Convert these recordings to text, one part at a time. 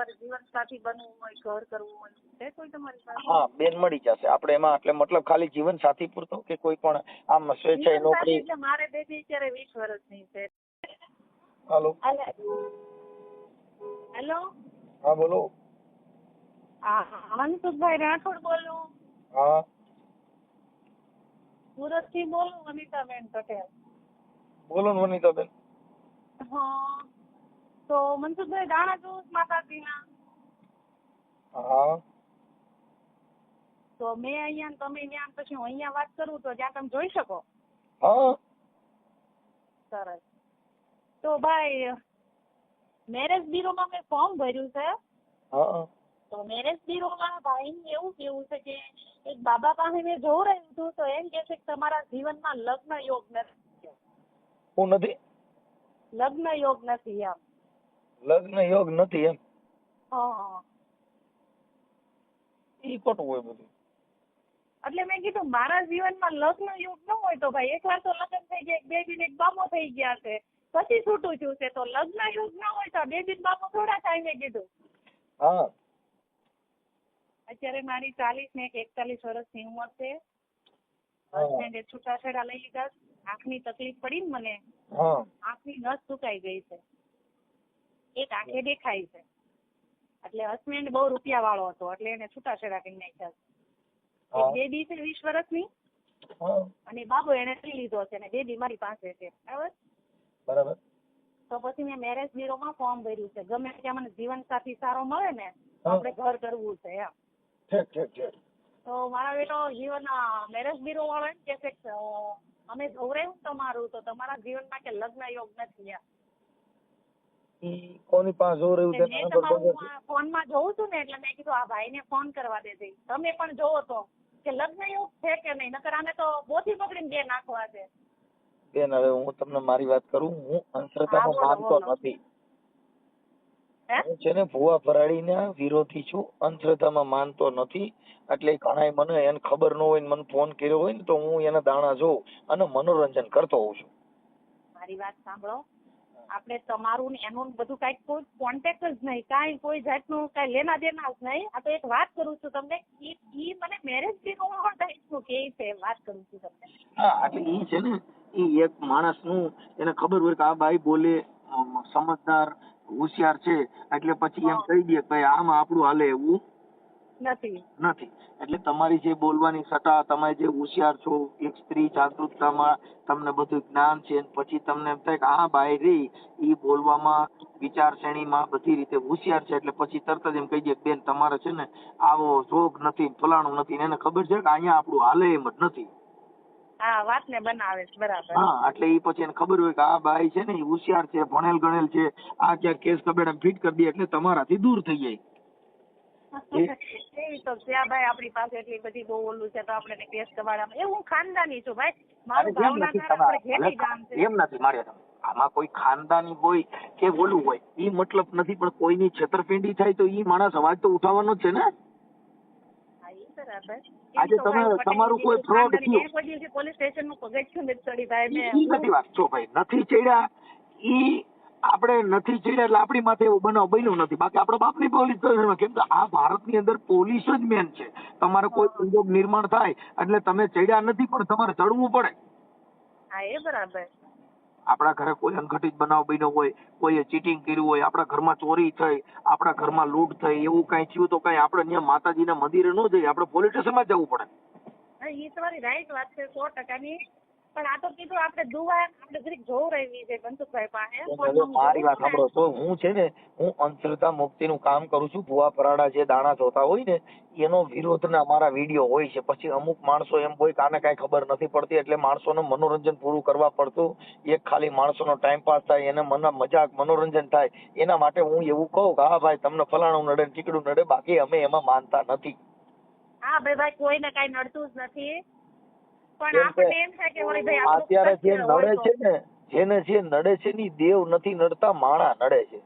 ઘર જીવન સાથી બનવું હોય ઘર કરવું હોય છે કોઈ તમારી પાસે? હા બેન મળી જશે. આપણે એમાં એટલે મતલબ ખાલી જીવન સાથી પૂરતો કે કોઈ પણ આમ સ્વેચ્છાએ નોકરી? એટલે મારે બેબી અત્યારે 20 વર્ષની છે. હેલો. હેલો. હા બોલો. હા મનસુખભાઈ રાઠોડ બોલું. હા. સુરતથી બોલું વનિતાબેન પટેલ. બોલો વનિતાબેન હા. તો મનસુખભાઈ દાણા જોઉં માતાજીના હા તો મેં અહીંયા ને તમે ત્યાં પછી હું અહીંયા વાત કરું તો ત્યાં તમે જોઈ શકો. હા। સરસ. તો ભાઈ મેરેજ બ્યુરોમાં મેં ફોર્મ ભર્યું છે. હા. તો મેરેજ બ્યુરોમાં ભાઈ એવું કેવું છે કે એક બાબા પાસે મેં જોઈ રહ્યું હતું તો એમ કે છે કે તમારા જીવનમાં લગ્ન યોગ નથી. હું નથી. લગ્ન યોગ નથી એમ. લગ્ન યોગ નથી એમ. ઈ ખોટું હોય બધું. એટલે મેં કીધું મારા જીવનમાં લગ્ન યોગ ન હોય તો ભાઈ એકવાર તો લગ્ન થઈ ગયા બેબી ને બામો થઈ ગયા છે. પછી છૂટું થયું છે તો લગ્ન યોગ ન હોય તો બેબી ને બામો થોડા થાય મેં કીધું. હા. અત્યારે મારી ચાલીસ ને એક એકતાલીસ વર્ષની ઉંમર છે. હસબન્ડે છૂટાછેડા લઈ લીધા. આંખની તકલીફ પડી ને મને. આંખની નસ સુકાઈ ગઈ છે. એક આંખે દેખાય છે. એટલે હસબન્ડ બહુ રૂપિયા વાળો હતો એટલે એને છૂટાછેડા કરી નાખ્યા છે. બેબી છે વીસ વર્ષની અને બાબો એને લઈ લીધો છે અને બેબી મારી પાસે છે. બરાબર? બરાબર. તો પછી મેં મેરેજ બ્યુરોમાં ફોર્મ ભર્યું છે. ગમે ત્યાં મને જીવન સાથી સારો મળે ને તો આપણે ઘર કરવું છે એમ. તો મારા બેટો જીવન મેરેજ બ્યુરો વાળો એમ કે છે અમે જોવરાયું તમારું તો તમારા જીવનમાં કે લગ્ન યોગ નથી એમ. કોની પાસે જોર એટલે છે ફોનમાં જોઉં છું ને એટલે મેં કીધું આ ભાઈને ફોન કરવા દેજે. તમે પણ જોવો તો કે લગ્ન એવું છે કે નહીં? નકર આને તો બોથી પકડીને બે નાખવા છે. બેન હવે હું તમને મારી વાત કરું હું અંધશ્રદ્ધામાં માનતો નથી. હું? છે ને ભુવા ફરાડીના વિરોધી છું અંધશ્રદ્ધામાં માનતો નથી. એટલે ઘણાય મને એને ખબર ન હોય ને મને ફોન કર્યો હોય ને તો હું એના દાણા જોઉં અને મનોરંજન કરતો હોઉં છું. મારી વાત સાંભળો. આપણે તમારું ને એનું બધું કાંઈ કોઈ કોન્ટેક્ટ જ નહીં કાંઈ કોઈ જાતનું કાંઈ લેના દેના જ નહીં. આ તો એક વાત કરું છું તમને ઈ ઈ મને મેરેજ બ્યુરો વાળો ટાઈપનું કે છે વાત કરું છું તમને. હા એટલે ઈ છે ને ઈ એક માણસનું એને ખબર હોય કે આ ભાઈ બોલે સમજદાર હોશિયાર છે એટલે પછી એમ કહી દે કે આમાં આપણું હાલે એવું. નથી. નથી. એટલે તમારી જે બોલવાની સટા તમે જે હોશિયાર છો એક સ્ત્રી જાગૃતતામાં તમને બધું જ્ઞાન છે પછી તમને એમ થાય કે આ બાઈ રહી એ બોલવામાં વિચારશ્રેણીમાં બધી રીતે હોશિયાર છે. એટલે પછી તરત જ એમ કહી દે બેન તમારે છે ને આવો જોગ નથી ફલાણું નથી એને ખબર છે કે અહીંયા આપણું હાલે એમ જ નથી. હા વાતને બનાવે છે બરાબર. હા એટલે એ પછી એને ખબર હોય કે આ ભાઈ છે ને હોશિયાર છે ભણેલ ગણેલ છે આ ક્યાંક કેસ કબેડા ફિટ કરી દે એટલે તમારાથી દૂર થઈ જાય. એવી તો ત્યાં ભાઈ આપણી પાસે એટલી બધી બહુ ઓલું છે તો આપણે કેસ કબાડામાં એ હું ખાનદાની છું ભાઈ. મારું ભાવનગર આપણે ગામ છે. એમ નથી મારે આમાં કોઈ ખાનદાની હોય કે ઓલું હોય ઈ મતલબ નથી પણ કોઈની છેતરપિંડી થાય તો ઈ માણસ અવાજ તો ઉઠાવવાનો જ છે ને? આજે તમે- તમારું કોઈ ફ્રોડ થયું. પોલીસ સ્ટેશનનું પગથિયું નથી ચડી ભાઈ મેં નથી વાત. છો ભાઈ નથી ચડ્યા. ઈ આપણે નથી ચડ્યા એટલે આપણી માથે એવો બનાવ બન્યો નથી. બાકી આપણો બાપની પોલીસ સ્ટેશનમાં કેમ કે આ ભારતની અંદર પોલીસ જ મેન છે. તમારે કોઈ સંજોગ નિર્માણ થાય એટલે તમે ચડ્યા નથી પણ તમારે ચડવું પડે. હા એ બરાબર. આપણા ઘરે કોઈ અનઘટિત બનાવ બન્યો હોય કોઈએ ચીટિંગ કર્યું હોય આપણા ઘરમાં ચોરી થઈ આપણા ઘરમાં લૂંટ થઈ એવું કઈ થયું તો કઈ આપણે ત્યાં માતાજીના મંદિરે ન જઈએ આપણે પોલીસ સ્ટેશનમાં જવું પડે. એ તમારી રાઈટ વાત છે સો ટકાની. પણ આ તો કીધું આપણે દુવા આપણે જરીક જોવું રહેવી છે મનસુખભાઈ પાસે. મારી વાત સાંભળો. તો હું છે ને હું અંધશ્રદ્ધા મુક્તિનું કામ કરું છું. ભુવા પરાડા જે દાણા જોતા હોય ને એનો વિરોધના મારા વીડિયો હોય છે. પછી અમુક માણસો એમ હોય કે આને કાંઈ ખબર નથી પડતી એટલે માણસોનું મનોરંજન પૂરું કરવા પડતું. એક ખાલી માણસોનો ટાઈમ પાસ થાય એને મનના મજાક મનોરંજન થાય. એના માટે હું એવું કહું કે હા ભાઈ તમને ફલાણું નડે ને ટીકડું નડે બાકી અમે એમાં માનતા નથી. હા ભાઈ ભાઈ કોઈને કાંઈ નડતું જ નથી. પણ આપણને એમ થાય કે વળી ભાઈ અત્યારે જે નડે છે ને જેને જે નડે છે ની દેવ નથી નડતા માણા નડે છે.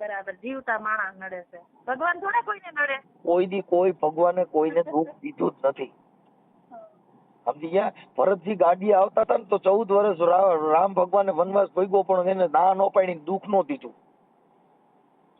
બરાબર જીવતા માણસ નડે છે. ભગવાન થોડા કોઈને નડે? કોઈ દી કોઈ ભગવાને કોઈને દુઃખ દીધું જ નથી. સમજી ગયા? ભરતજી ગાડી આવતા હતા ને તો ચૌદ વર્ષ રામ ભગવાને વનવાસ ભોગવો પણ એને ના નો પાડી દુઃખ નો દીધું.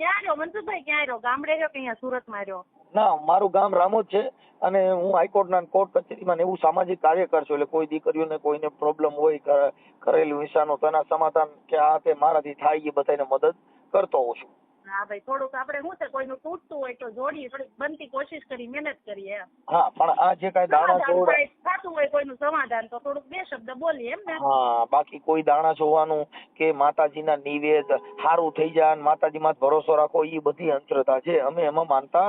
ક્યાં રહ્યો? મનસુખભાઈ ક્યાં રહ્યો? ગામડે રહ્યો કે અહીંયા સુરતમાં રહ્યો? ના મારું ગામ રામોદ છે અને હું હાઈકોર્ટના કોર્ટ કચેરીમાં એવું સામાજિક કાર્યકર છું એટલે કોઈ દીકરીઓને કોઈને પ્રોબ્લેમ હોય કરેલું હિંસાનો તેના સમાધાન કે આ તે મારાથી થાય એ બધાને મદદ કરતો હોઉં છું. હા ભાઈ થોડુંક આપણે શું છે કોઈનું તૂટતું હોય તો જોડીએ થોડીક બનતી કોશિશ કરી મહેનત કરીએ એમ. હા પણ આ જે કાંઈ દાણા સમાધાન ચોવડા થાય થતું હોય કોઈનું સમાધાન તો થોડુંક બે શબ્દ બોલીએ એમ ને. હા બાકી કોઈ દાણા જોવાનું કે માતાજીના નિવેદ સારું થઈ જાય માતાજી માતાજીમાં ભરોસો રાખો એ બધી અંતરતા છે. અમે એમાં માનતા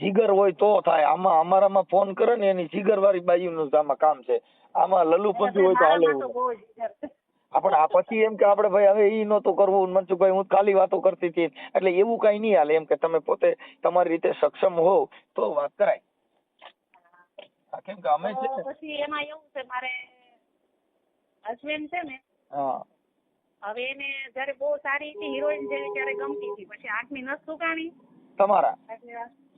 જીગર હોય તો થાય. આમાં અમારામાં ફોન કરે ને એની જીગર વાળી બાયુનું આમાં કામ છે. આમાં લલ્લુ પંચુ હોય તો હાલે. આપણે આ પછી એમ કે આપણે ભાઈ હવે ઈ નહોતું કરવું મનસુખભાઈ હું ખાલી વાતો કરતી હતી. એટલે એવું કઈ નહીં હાલે. એમ કે તમે પોતે તમારી રીતે સક્ષમ હોવ તો વાત કરાય. કેમ કે અમે છે પછી એમાં એવું છે મારે હસબન્ડ છે ને હા. હવે એને જયારે બહુ સારી હતી હિરોઈન જેવી ત્યારે ગમતી હતી. પછી આઠમી નસ સુકાણી. તમારા?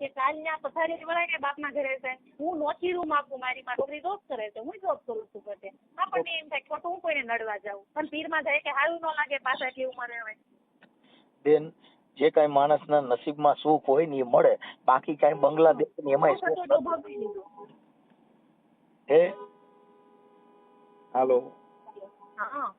કે કાલ ત્યાં પથારી વળાય કે બાપના ઘરે છે હું નોખી રૂમ આપું મારી માં છોકરી જોબ કરે છે. હું જોબ કરું છું બધે. આપણને એમ થાય ખોટું હું કોઈને નડવા જાઉં. પણ પીરમાં જાય કે સારું ન લાગે પાછા કેવું મને હોય. બેન જે કાંઈ માણસના નસીબમાં સુખ હોય ને એ મળે. બાકી કઈ બંગલા ને એમાં હે? હાલો. હા.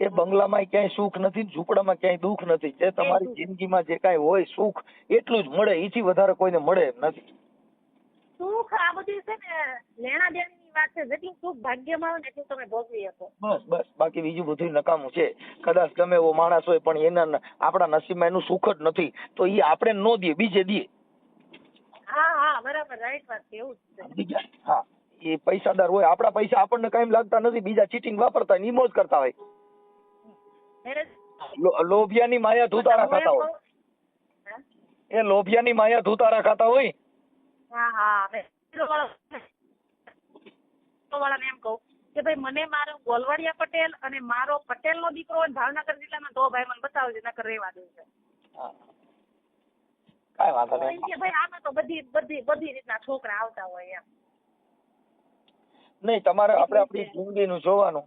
એ બંગલામાં ક્યાંય સુખ નથી ને ઝૂંપડામાં ક્યાંય દુઃખ નથી. જે તમારી. જિંદગીમાં જે કાંઈ હોય સુખ એટલું જ મળે. એથી વધારે કોઈને મળે એમ નથી. સુખ આ બધી છે ને લેણા દેણની વાત છે. જેટલું સુખ ભાગ્યમાં આવે ને એટલું તમે ભોગવી શકો. બસ બસ. બાકી બીજું બધું નકામું છે. કદાચ ગમે એવો માણસ હોય પણ એના ન- આપણા નસીબમાં એનું સુખ જ નથી. તો એ આપણે ન દઈએ બીજે દઈએ હા હા બરાબર. રાઈટ વાત છે એવું જ છે. હા. એ પૈસાદાર હોય આપણા પૈસા આપણને કાંઈ લાગતા નથી. બીજા ચીટિંગ વાપરતા હોય મોજ કરતા હોય. લોભિયાની માયા ધૂતારા ખાતા હોય. એ લોભિયાની માયા ધૂતારા ખાતા હોય? હા હા હવે હીરો વાળો હીરો વાળાને એમ કહું કે ભાઈ મને મારો ગોલવાડિયા પટેલ અને મારો પટેલનો દીકરો હોય ને ભાવનગર જિલ્લામાં તો ભાઈ મને બતાવજો નકર રહેવા દે છે કાંઈ વાંધો નહીં. કે ભાઈ આમાં તો બધી બધી બધી રીતના છોકરા આવતા હોય એમ. નહીં તમારે આપણે આપણી જિંદગીનું જોવાનું.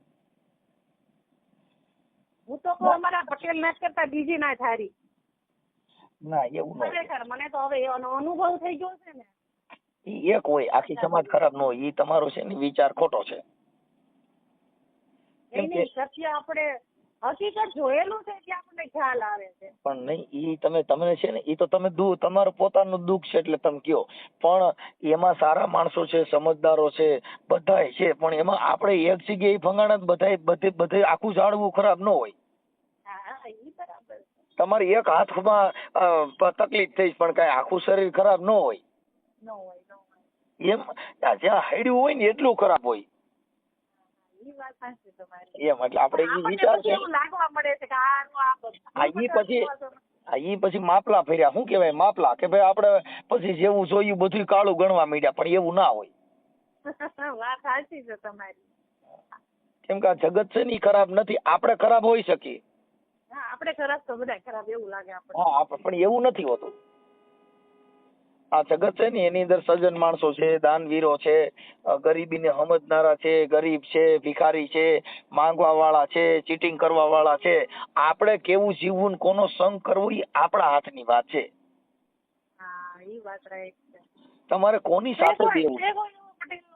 હું તો કહું અમારા પટેલ ના કરતા બીજી ના થારી ના એવું. ખરેખર મને તો હવે એનો અનુભવ થઈ ગયો છે ને. ઈ એક હોય આખી સમાજ ખરાબ નો હોય ઈ તમારો છે ને વિચાર ખોટો છે. સત્ય આપણે હકીકત જોયેલું છે કે આપણને ખ્યાલ આવે છે. પણ નહીં ઈ તમે તમને છે ને ઈ તો તમે દુ તમારું પોતાનું દુઃખ છે એટલે તમે કયો. પણ એમાં સારા માણસો છે સમજદારો છે બધાય છે પણ એમાં આપણે એક જગ્યાએ ફંગાણા બધાય બધે બધે આખું જાળવું ખરાબ ન હોય. હા હા ઈ બરાબર તમારી એક હાથમાં તકલીફ થઈ પણ કાંઈ આખું શરીર ખરાબ ન હોય. ન હોય એમ જ્યાં હાડ્યું હોય ને એટલું ખરાબ હોય. એમ એટલે આપણે ઈ વિચાર છે. લાગવા મળે છે કે આ ઈ પછી- ઈ પછી માપલા ફેર્યા. શું કહેવાય માપલા? કે ભાઈ આપણે પછી જેવું જોયું બધું કાળું ગણવા માંડ્યા પણ એવું ના હોય. વાત સાચી છે તમારી. કેમ કે આ જગત છે ને ખરાબ નથી. આપણે ખરાબ હોઈ શકીએ. આપણે ખરાબ તો બધા ખરાબ એવું લાગે આપણે હા પણ એવું નથી હોતું. આ જગત છે ને એની અંદર સજ્જન માણસો છે દાનવીરો છે ગરીબીને સમજનારા છે ગરીબ છે ભિખારી છે માંગવા વાળા છે ચીટિંગ કરવા વાળા છે. આપણે કેવું જીવવું કોનો સંગ કરવો એ આપણા હાથની વાત છે. તમારે કોની સાથે કોઈ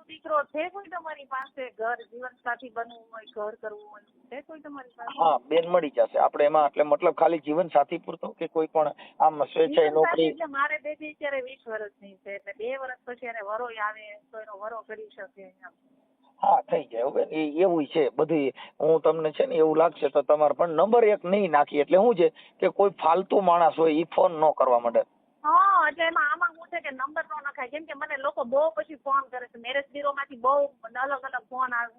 દીકરો છે કોઈ તમારી પાસે? ઘર જીવનસાથી બનવું હોય ઘર કરવું હોય છે કોઈ તમારી પાસે? હા બેન મળી જશે. આપણે એમાં એટલે મતલબ ખાલી જીવન સાથી પૂરતો કે કોઈ પણ આમ સ્વેચ્છાએ નોકરી? એટલે મારે બેબી અત્યારે 20 વર્ષની છે એટલે બે વર્ષ પછી એને વરો આવે તો એનો વરો કરી શકે હા થઈ જાય. હવે એ એવું છે બધી હું તમને છે ને એવું લાગશે તો તમારે પણ નંબર એક નહીં નાખી. એટલે શું છે કે કોઈ ફાલતુ માણસ હોય એ ફોન ન કરવા માંડે. હા એટલે એમાં આમાં છે કે નંબર નો નખાય. કેમ કે મને લોકો બહુ પછી ફોન કરે છે. મેરેજ બ્યુરો માંથી બહુ અલગ અલગ ફોન આવે.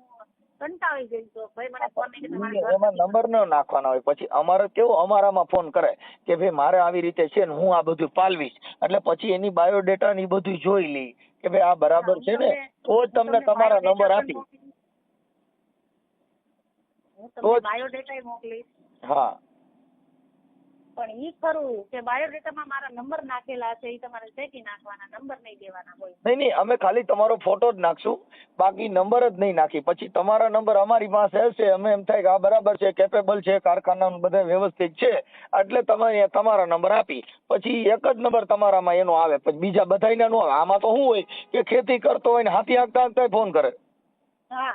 કંટાળી ગઈ તો ભાઈ મને ફોન નહીં કે તમારે ઈ ઘર એમાં નંબર ન નાખવાના હોય. પછી અમારે કેવું? અમારામાં ફોન કરે કે ભાઈ મારે આવી રીતે છે ને હું આ બધું પાલવીશ. એટલે પછી એની બાયોડેટા ને બધું જોઈ લી. કે ભાઈ આ બરાબર છે ને? તો જ તમને તમારા નંબર આપી તો બાયોડેટા મોકલીશ. હા. પણ ઈ ખરું કે બાયોડેટામાં મારા નંબર નાખેલા છે ઈ તમારે ચેકી નાખવાના નંબર નહીં દેવાના હોય. નહીં નહીં અમે ખાલી તમારો ફોટો જ નાખશું બાકી નંબર જ નહીં નાખી. પછી તમારા નંબર અમારી પાસે હશે અમે એમ થાય કે આ બરાબર છે કેપેબલ છે કારખાના બધા વ્યવસ્થિત છે એટલે તમે તમારા નંબર આપી. પછી એક જ નંબર તમારામાં એનો આવે પછી બીજા બધાયના નો આવે. આમાં તો શું હોય કે ખેતી કરતો હોય ને હાથી હાંકતા હાંકતા ફોન કરે. હા.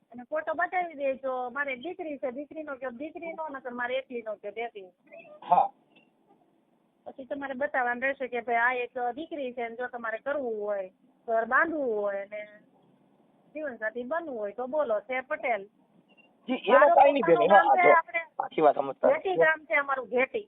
બતાવી દેજો. મારે દીકરી છે દીકરીનો કયો દીકરીનો નકર મારે એકલીનો કયો બેટી હા. પછી તમારે બતાવવાનું રહેશે કે ભાઈ આ એક દીકરી છે ને જો તમારે કરવું હોય ઘર બાંધવું હોય ને જીવનસાથી બનવું હોય તો બોલો છે પટેલ. જી એમાં કાઈ નહીં બેન હા આખી વાત સમજતા ઘેટી ગામ છે અમારું ઘેટી.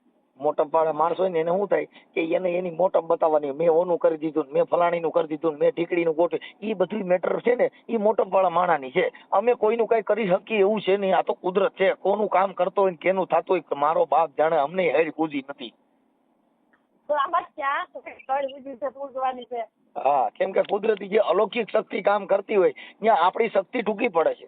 વાળા માણસ હોય ને એને શું થાય કે એને એની મોટમ બતાવવાની મેં ઓનું કરી દીધું મેં ફલાણીનું કરી દીધું મેં ઢીકડીનું ગોઠવ્યું. એ બધી મેટર છે ને એ મોટમ વાળા માણાની છે. અમે કોઈનું કઈ કરી શકીએ એવું છે નહીં આ તો કુદરત છે. કોનું કામ કરતો હોય કેનું થતું હોય મારો બાપ જાણે અમને હેર કૂદી નથી. હા કેમ કે કુદરતી જે અલૌકિક શક્તિ કામ કરતી હોય ત્યાં આપણી શક્તિ ટૂંકી પડે છે.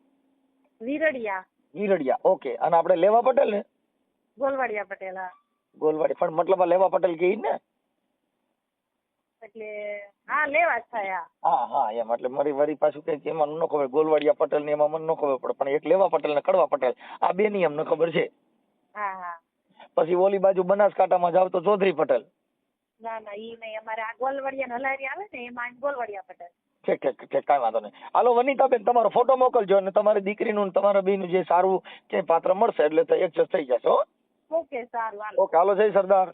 વિરડિયા. વિરડિયા. ઓકે અને આપણે લેવા પટેલ ને? ગોલવાડિયા પટેલ હા. ગોલવાડી પણ મતલબ આ લેવા પટેલ કે ને? એટલે હા લેવા થાય હા. હા એમ. એટલે મારી વરી પાછું કઈ એમાં ન ખબર. ગોલવાડિયા પટેલ ને એમાં મને ન ખબર પડે. પણ એક લેવા પટેલ ને કડવા પટેલ. આ બે ની એમને ખબર છે. હા હા. પછી ઓલી બાજુ બનાસકાંઠામાં જાવ તો ચૌધરી પટેલ. ના ના ઈ નહીં. અમારે આ ગોલવાડિયા નલારી આવે ને એમાં ગોલવાડિયા પટેલ. ઠીક ઠીક ઠીક કાંઈ વાંધો નહીં. હાલો વનિતાબેન તમારો ફોટો મોકલજો અને તમારી દીકરીનું અને તમારા બેનું જે સારું જે પાત્ર મળશે એટલે તો એડજસ્ટ થઈ જશે હો. ઓકે સારું ઓકે હાલો જય સરદાર.